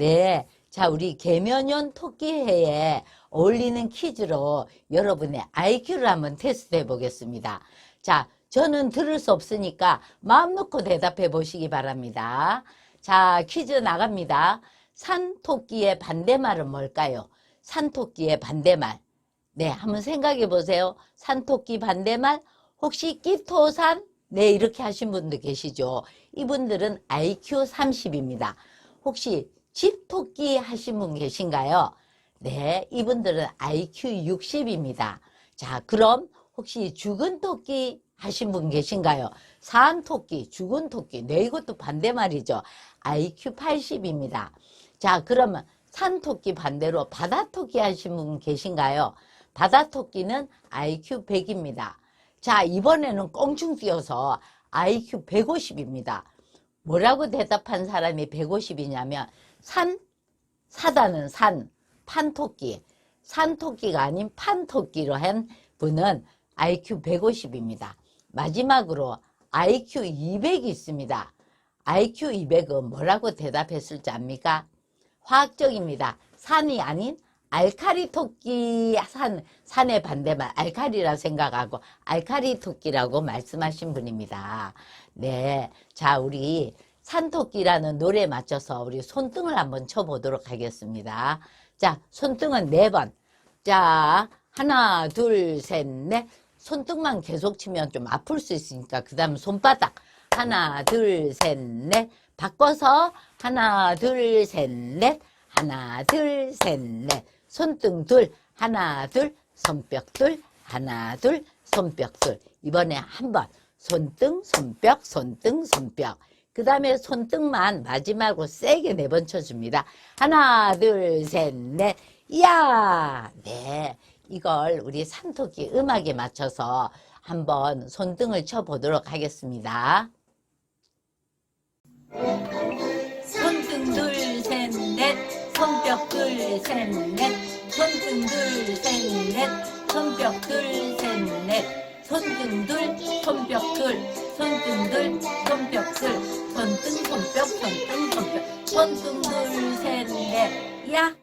네. 자, 우리 개면연 토끼해에 어울리는 퀴즈로 여러분의 IQ를 한번 테스트 해 보겠습니다. 자, 저는 들을 수 없으니까 마음 놓고 대답해 보시기 바랍니다. 자, 퀴즈 나갑니다. 산토끼의 반대말은 뭘까요? 산토끼의 반대말. 네, 한번 생각해 보세요. 산토끼 반대말 혹시 끼토산? 네, 이렇게 하신 분도 계시죠. 이분들은 IQ 30입니다. 혹시 집토끼 하신 분 계신가요? 네, 이분들은 IQ 60입니다. 자, 그럼 혹시 죽은 토끼 하신 분 계신가요? 산 토끼, 죽은 토끼. 네, 이것도 반대말이죠. IQ 80입니다. 자, 그러면 산 토끼 반대로 바다 토끼 하신 분 계신가요? 바다 토끼는 IQ 100입니다. 자, 이번에는 껑충 뛰어서 IQ 150입니다. 뭐라고 대답한 사람이 150이냐면 산, 사다는 산, 판토끼, 산토끼가 아닌 판토끼로 한 분은 IQ 150입니다. 마지막으로 IQ 200이 있습니다. IQ 200은 뭐라고 대답했을지 압니까? 화학적입니다. 산이 아닌 알카리 토끼 산, 산의 반대말 알카리라 생각하고 알카리 토끼라고 말씀하신 분입니다. 네. 자, 우리 산토끼라는 노래에 맞춰서 우리 손등을 한번 쳐보도록 하겠습니다. 자, 손등은 네 번. 자, 하나, 둘, 셋, 넷. 손등만 계속 치면 좀 아플 수 있으니까 그 다음 손바닥. 하나, 둘, 셋, 넷. 바꿔서 하나, 둘, 셋, 넷. 하나, 둘, 셋, 넷. 손등 둘. 하나, 둘. 손뼉 둘. 하나, 둘. 손뼉 둘. 이번에 한 번. 손등, 손뼉, 손등, 손뼉. 그 다음에 손등만 마지막으로 세게 네 번 쳐줍니다. 하나, 둘, 셋, 넷. 이야! 네. 이걸 우리 산토끼 음악에 맞춰서 한번 손등을 쳐보도록 하겠습니다. 손등 둘, 둘, 셋, 넷. 손등 둘, 셋, 넷. 손뼉 둘, 셋, 넷. 손등 둘, 손뼉 둘, 손등 둘, 손뼉 둘, 손등, 손뼉, 손등, 손뼉, 손등 둘, 셋, 넷. 야!